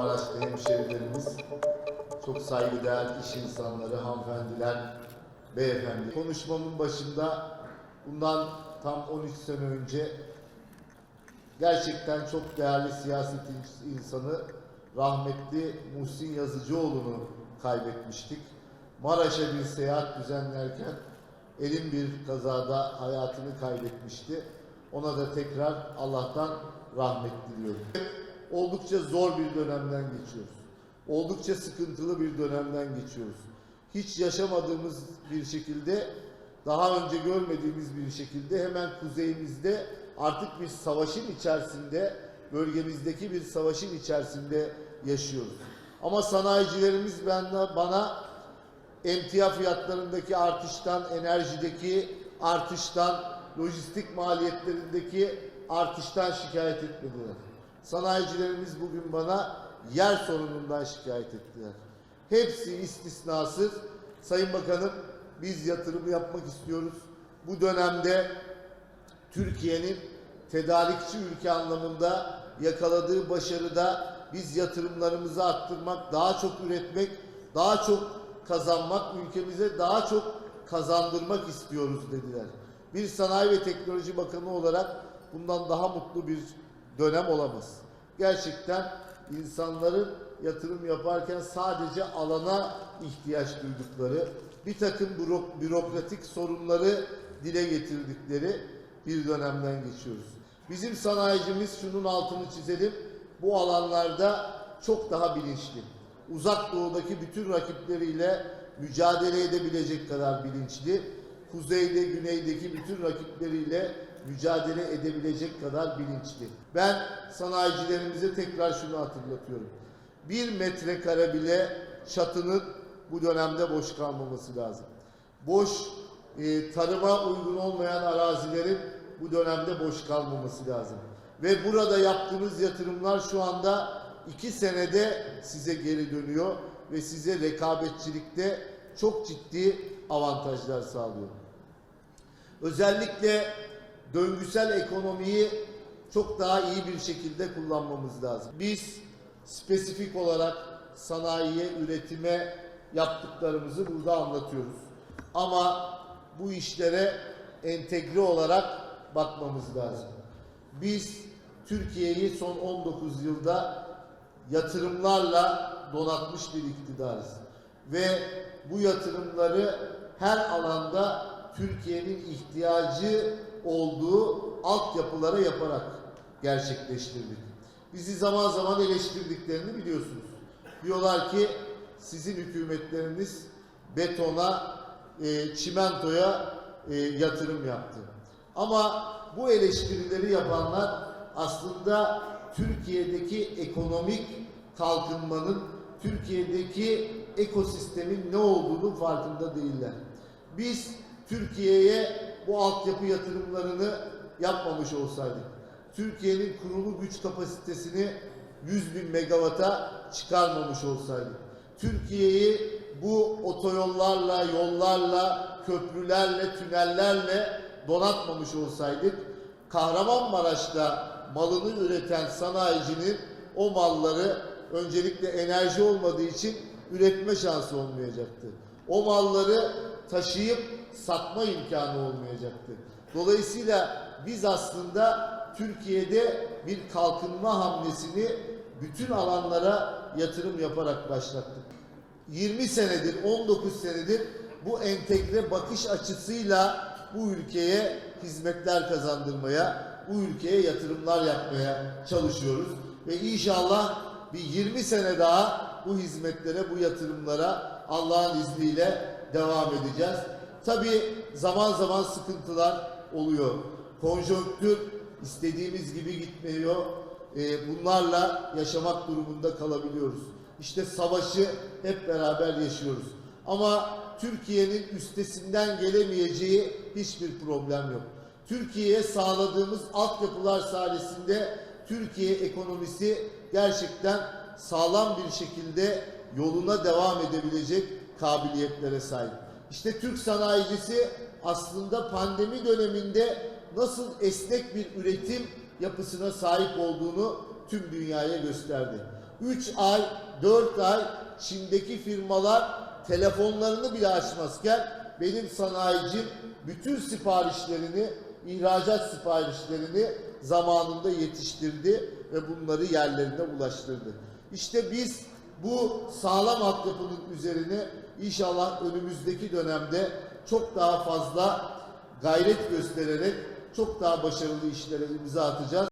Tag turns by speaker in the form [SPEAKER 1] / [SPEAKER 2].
[SPEAKER 1] Kahramanmaraş'ta hemşehrilerimiz, çok saygıdeğer iş insanları, hanımefendiler, beyefendi. Konuşmamın başında bundan tam 13 sene önce gerçekten çok değerli siyaset insanı rahmetli Muhsin Yazıcıoğlu'nu kaybetmiştik. Maraş'a bir seyahat düzenlerken elin bir kazada hayatını kaybetmişti. Ona da tekrar Allah'tan rahmet diliyorum. Oldukça zor bir dönemden geçiyoruz. Oldukça sıkıntılı bir dönemden geçiyoruz. Hiç yaşamadığımız bir şekilde, daha önce görmediğimiz bir şekilde hemen kuzeyimizde artık bir savaşın içerisinde, bölgemizdeki bir savaşın içerisinde yaşıyoruz. Ama sanayicilerimiz bana, bana emtia fiyatlarındaki artıştan, enerjideki artıştan, lojistik maliyetlerindeki artıştan şikayet etmediler. Sanayicilerimiz bugün bana yer sorunundan şikayet ettiler. Hepsi istisnasız Sayın Bakanım biz yatırım yapmak istiyoruz. Bu dönemde Türkiye'nin tedarikçi ülke anlamında yakaladığı başarıda biz yatırımlarımızı arttırmak, daha çok üretmek, daha çok kazanmak, ülkemize daha çok kazandırmak istiyoruz dediler. Bir Sanayi ve Teknoloji Bakanı olarak bundan daha mutlu bir dönem olamaz. Gerçekten insanların yatırım yaparken sadece alana ihtiyaç duydukları, bir takım büro- bürokratik sorunları dile getirdikleri bir dönemden geçiyoruz. Bizim sanayicimiz şunun altını çizelim, bu alanlarda çok daha bilinçli. Uzak doğudaki bütün rakipleriyle mücadele edebilecek kadar bilinçli. Kuzeyde, güneydeki bütün rakipleriyle mücadele edebilecek kadar bilinçli. Ben sanayicilerimize tekrar şunu hatırlatıyorum. Bir metrekare bile çatının bu dönemde boş kalmaması lazım. Boş, e, tarıma uygun olmayan arazilerin bu dönemde boş kalmaması lazım. Ve burada yaptığınız yatırımlar şu anda iki senede size geri dönüyor ve size rekabetçilikte çok ciddi avantajlar sağlıyor. Özellikle döngüsel ekonomiyi çok daha iyi bir şekilde kullanmamız lazım. Biz spesifik olarak sanayiye, üretime yaptıklarımızı burada anlatıyoruz. Ama bu işlere entegre olarak bakmamız lazım. Biz Türkiye'yi son 19 yılda yatırımlarla donatmış bir iktidarız. Ve bu yatırımları her alanda Türkiye'nin ihtiyacı olduğu altyapılara yaparak gerçekleştirdik. Bizi zaman zaman eleştirdiklerini biliyorsunuz. Diyorlar ki sizin hükümetleriniz betona, e, çimentoya e, yatırım yaptı. Ama bu eleştirileri yapanlar aslında Türkiye'deki ekonomik kalkınmanın, Türkiye'deki ekosistemin ne olduğunu farkında değiller. Biz Türkiye'ye bu altyapı yatırımlarını yapmamış olsaydık, Türkiye'nin kurulu güç kapasitesini 100 bin megawata çıkarmamış olsaydık, Türkiye'yi bu otoyollarla, yollarla, köprülerle, tünellerle donatmamış olsaydık, Kahramanmaraş'ta malını üreten sanayicinin o malları öncelikle enerji olmadığı için üretme şansı olmayacaktı. O malları taşıyıp satma imkanı olmayacaktı. Dolayısıyla biz aslında Türkiye'de bir kalkınma hamlesini bütün alanlara yatırım yaparak başlattık. 20 senedir, 19 senedir bu entegre bakış açısıyla bu ülkeye hizmetler kazandırmaya, bu ülkeye yatırımlar yapmaya çalışıyoruz. Ve inşallah bir 20 sene daha bu hizmetlere, bu yatırımlara Allah'ın izniyle devam edeceğiz. Tabii zaman zaman sıkıntılar oluyor. Konjonktür istediğimiz gibi gitmiyor. Ee, bunlarla yaşamak durumunda kalabiliyoruz. İşte savaşı hep beraber yaşıyoruz. Ama Türkiye'nin üstesinden gelemeyeceği hiçbir problem yok. Türkiye'ye sağladığımız altyapılar sayesinde Türkiye ekonomisi gerçekten sağlam bir şekilde yoluna devam edebilecek kabiliyetlere sahip. İşte Türk sanayicisi aslında pandemi döneminde nasıl esnek bir üretim yapısına sahip olduğunu tüm dünyaya gösterdi. 3 ay, 4 ay Çin'deki firmalar telefonlarını bile açmazken benim sanayicim bütün siparişlerini, ihracat siparişlerini zamanında yetiştirdi ve bunları yerlerine ulaştırdı. İşte biz bu sağlam altyapının üzerine inşallah önümüzdeki dönemde çok daha fazla gayret göstererek çok daha başarılı işlere imza atacağız.